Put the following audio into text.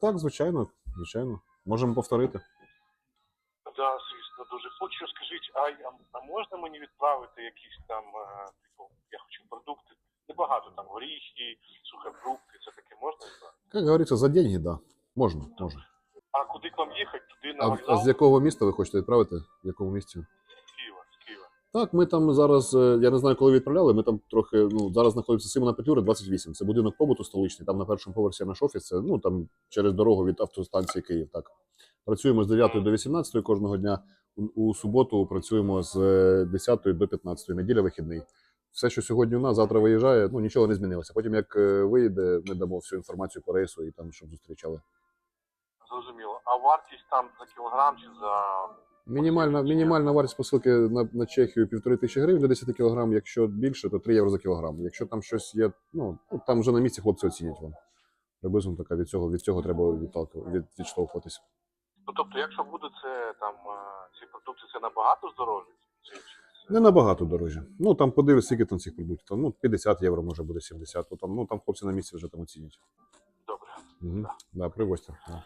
Так, звичайно, звичайно. Можемо повторити. Да, звісно, дуже хочу. Скажіть, а, а, а можна мені відправити якісь там, е, типу, я хочу продукти? Небагато там горіхи, сухофрукти, це таке можна відправити? Як говориться, за деньги, да. Можна, можна. А куди к вам їхати? Туди на А, вокзал? а з якого міста ви хочете відправити? В якому місті? Так, ми там зараз, е, я не знаю, коли відправляли, ми там трохи, ну, зараз знаходимося Симона Петлюри, 28. Це будинок побуту столичний, там на першому поверсі наш офіс, це, ну, там через дорогу від автостанції Київ, так. Працюємо з 9 до 18 кожного дня. У, у суботу працюємо з е, 10 до 15, неділя вихідний. Все, що сьогодні у нас, завтра виїжджає, ну нічого не змінилося. Потім, як е, виїде, ми дамо всю інформацію по рейсу і там, щоб зустрічали. Зрозуміло. А вартість там за кілограм чи за Мінімальна, мінімальна вартість посилки на, на Чехію півтори тисячі гривень до 10 кілограм. Якщо більше, то 3 євро за кілограм. Якщо там щось є, ну ну, там вже на місці хлопці оцінять вам. Приблизно така від цього від цього треба від, відштовхуватись. Ну, тобто, якщо буде це там е, ці продукти, це набагато здорожче? Не набагато дорожче. Ну там подивись, скільки там цих продуктів. Там, ну 50 євро, може буде 70. То там, ну там хлопці на місці вже там оцінять. Добре. Угу. Да, привозьте. Да.